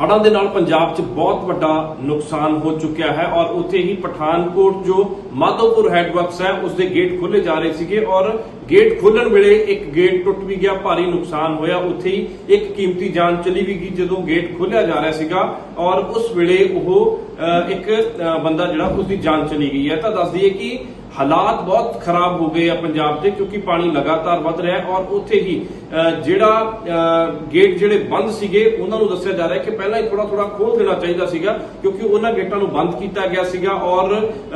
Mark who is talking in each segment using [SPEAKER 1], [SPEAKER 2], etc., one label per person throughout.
[SPEAKER 1] ਹੜ੍ਹਾਂ ਦੇ ਨਾਲ ਪੰਜਾਬ 'ਚ ਬਹੁਤ ਵੱਡਾ ਨੁਕਸਾਨ ਹੋ ਚੁੱਕਿਆ ਹੈ ਔਰ ਉੱਥੇ ਹੀ ਪਠਾਨਕੋਟ ਜੋ ਮਾਧੋਪੁਰ ਹੈਡਵਰਕਸ ਹੈ ਉਸ ਦੇ ਗੇਟ ਖੋਲੇ ਜਾ ਰਹੇ ਸੀਗੇ ਔਰ ਗੇਟ ਖੋਲਣ ਵੇਲੇ ਇੱਕ ਗੇਟ ਟੁੱਟ ਵੀ ਗਿਆ, ਭਾਰੀ ਨੁਕਸਾਨ ਹੋਇਆ। ਉੱਥੇ ਹੀ ਇੱਕ ਕੀਮਤੀ ਜਾਨ ਚਲੀ ਵੀ ਗਈ ਜਦੋਂ ਗੇਟ ਖੋਲਿਆ ਜਾ ਰਿਹਾ ਸੀਗਾ ਔਰ ਉਸ ਵੇਲੇ ਉਹ ਇੱਕ ਬੰਦਾ ਜਿਹੜਾ ਉਸ ਦੀ ਜਾਨ ਚਲੀ ਗਈ ਹੈ। ਤਾਂ ਦੱਸ ਦਈਏ ਕਿ ਹਾਲਾਤ ਬਹੁਤ ਖਰਾਬ ਹੋ ਗਏ ਆ ਪੰਜਾਬ ਦੇ ਕਿਉਂਕਿ ਪਾਣੀ ਲਗਾਤਾਰ ਵੱਧ ਰਿਹਾ ਹੈ ਔਰ ਉੱਥੇ ਹੀ ਜਿਹੜਾ ਅ, ਗੇਟ ਜਿਹੜੇ ਬੰਦ ਸੀਗੇ ਉਹਨਾਂ ਨੂੰ ਦੱਸਿਆ ਜਾ ਰਿਹਾ ਹੈ ਕਿ ਪਹਿਲਾਂ ਹੀ ਥੋੜਾ ਥੋੜਾ ਖੋਲ ਦੇਣਾ ਚਾਹੀਦਾ ਸੀਗਾ ਕਿਉਂਕਿ ਉਹਨਾਂ ਗੇਟਾਂ ਨੂੰ ਬੰਦ ਕੀਤਾ ਗਿਆ ਸੀਗਾ ਔਰ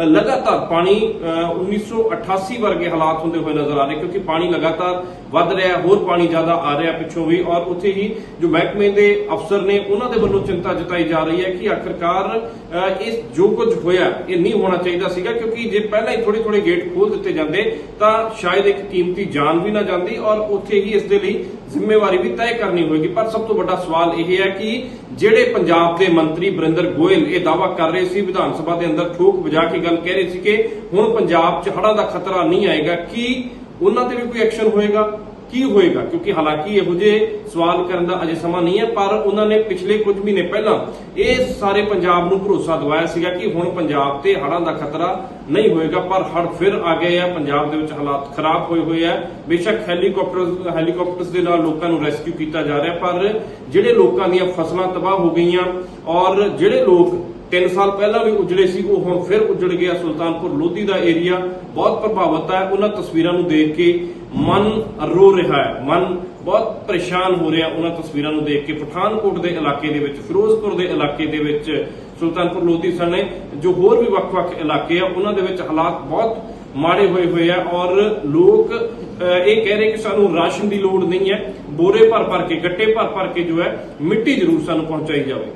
[SPEAKER 1] ਲਗਾਤਾਰ ਪਾਣੀ ਅ, 1988 ਵਰਗੇ ਹਾਲਾਤ ਹੁੰਦੇ ਹੋਏ ਨਜ਼ਰ ਆ ਰਹੇ ਕਿਉਂਕਿ ਪਾਣੀ ਲਗਾਤਾਰ ਵੱਧ ਰਿਹਾ ਹੋਰ ਪਾਣੀ ਜ਼ਿਆਦਾ ਆ ਰਿਹਾ ਪਿੱਛੋਂ ਵੀ ਔਰ ਉੱਥੇ ਹੀ ਜੋ ਮਹਿਕਮੇ ਦੇ ਅਫਸਰ ਨੇ ਉਹਨਾਂ ਦੇ ਵੱਲੋਂ ਚਿੰਤਾ ਜਤਾਈ ਜਾ ਰਹੀ ਹੈ ਕਿ ਆਖਰਕਾਰ ਅ, ਇਸ ਜੋ ਕੁਝ ਹੋਇਆ ਇਹ ਨਹੀਂ ਹੋਣਾ ਚਾਹੀਦਾ ਸੀਗਾ ਕਿਉਂਕਿ ਜੇ ਪਹਿਲਾਂ ਹੀ ਥੋੜੀ ਥੋੜੇ ਗੇਟ ਖੋਲ ਦਿੱਤੇ ਜਾਂਦੇ, ਤਾਂ ਸ਼ਾਇਦ ਇੱਕ ਕੀਮਤੀ ਜਾਨ ਵੀ ਨਾ ਜਾਂਦੀ ਔਰ ਉੱਥੇ ਹੀ ਇਸ ਦੇ ਲਈ ਜ਼ਿੰਮੇਵਾਰੀ ਵੀ ਤੈਅ ਕਰਨੀ ਹੋਏਗੀ। ਪਰ ਸਭ ਤੋਂ ਵੱਡਾ ਸਵਾਲ ਇਹ ਹੈ ਕਿ ਜਿਹੜੇ ਪੰਜਾਬ ਦੇ ਮੰਤਰੀ ਬਰਿੰਦਰ ਗੋਇਲ ਇਹ ਦਾਅਵਾ ਕਰ ਰਹੇ ਸੀ, ਵਿਧਾਨ ਸਭਾ ਦੇ ਅੰਦਰ ਠੋਕ ਵਜਾ ਕੇ ਗੱਲ ਕਹਿ ਰਹੇ ਸੀ ਕਿ ਹੁਣ ਪੰਜਾਬ 'ਚ ਹੜ੍ਹਾਂ ਦਾ ਖਤਰਾ ਨਹੀਂ ਆਏਗਾ, ਕਿ ਉਹਨਾਂ ਤੇ ਵੀ ਕੋਈ ਐਕਸ਼ਨ ਹੋਏਗਾ? ਕੀ ਹੋਏਗਾ? ਕਿਉਂਕਿ ਹਾਲਾਂਕਿ ਇਹੋ ਜਿਹੇ ਸਵਾਲ ਕਰਨ ਦਾ ਅਜੇ ਸਮਾਂ ਨਹੀਂ ਹੈ, ਪਰ ਉਹਨਾਂ ਨੇ ਪਿਛਲੇ ਕੁਝ ਮਹੀਨੇ ਪਹਿਲਾਂ ਇਹ ਸਾਰੇ ਪੰਜਾਬ ਨੂੰ ਭਰੋਸਾ ਦਿਵਾਇਆ ਸੀਗਾ ਕਿ ਹੁਣ ਪੰਜਾਬ ਤੇ ਹੜ੍ਹਾਂ ਦਾ ਖਤਰਾ ਨਹੀਂ ਹੋਏਗਾ, ਪਰ ਹੜ ਫਿਰ ਆ ਗਏ ਆ। ਪੰਜਾਬ ਦੇ ਵਿੱਚ ਹਾਲਾਤ ਖਰਾਬ ਹੋਏ ਹੋਏ ਆ। ਬੇਸ਼ੱਕ ਹੈਲੀਕਾਪਟਰ ਹੈਲੀਕਾਪਟਰਸ ਦੇ ਨਾਲ ਲੋਕਾਂ ਨੂੰ ਰੈਸਕਿਊ ਕੀਤਾ ਜਾ ਰਿਹਾ, ਪਰ ਜਿਹੜੇ ਲੋਕਾਂ ਦੀਆਂ ਫਸਲਾਂ ਤਬਾਹ ਹੋ ਗਈਆਂ ਔਰ ਜਿਹੜੇ ਲੋਕ 3 ਸਾਲ ਪਹਿਲਾਂ ਵੀ ਉਜੜੇ ਸੀ, ਉਹ ਹੁਣ ਫਿਰ ਉਜੜ ਗਿਆ। ਸੁਲਤਾਨਪੁਰ ਲੋਧੀ ਦਾ ਏਰੀਆ ਬਹੁਤ ਪ੍ਰਭਾਵਿਤ ਹੈ। ਉਹਨਾਂ ਤਸਵੀਰਾਂ ਨੂੰ ਦੇਖ ਕੇ ਮਨ ਰੋ ਰਿਹਾ ਹੈ। ਮਨ ਬਹੁਤ ਪਰੇਸ਼ਾਨ ਹੋ ਰਿਹਾ ਉਹਨਾਂ ਤਸਵੀਰਾਂ ਨੂੰ ਦੇਖ ਕੇ। ਪਠਾਨਕੋਟ ਦੇ ਇਲਾਕੇ ਦੇ ਵਿੱਚ, ਫਿਰੋਜ਼ਪੁਰ ਦੇ ਇਲਾਕੇ ਦੇ ਵਿੱਚ ਸੁਲਤਾਨਪੁਰ ਲੋਧੀ ਸਣੇ, ਜੋ ਹੋਰ ਵੀ ਵੱਖ-ਵੱਖ ਇਲਾਕੇ ਆ, ਉਹਨਾਂ ਦੇ ਵਿੱਚ ਹਾਲਾਤ ਬਹੁਤ ਮਾੜੇ ਹੋਏ ਹੋਏ ਆ ਔਰ ਲੋਕ ਇਹ ਕਹਿ ਰਹੇ ਕਿ ਸਾਨੂੰ ਰਾਸ਼ਨ ਦੀ ਲੋੜ ਨਹੀਂ ਹੈ। ਬੋਰੇ ਭਰ ਭਰ ਕੇ, ਗੱਟੇ ਭਰ ਭਰ ਕੇ ਜੋ ਹੈ, ਮਿੱਟੀ ਜ਼ਰੂਰ ਸਾਨੂੰ ਪਹੁੰਚਾਈ ਜਾਵੇ।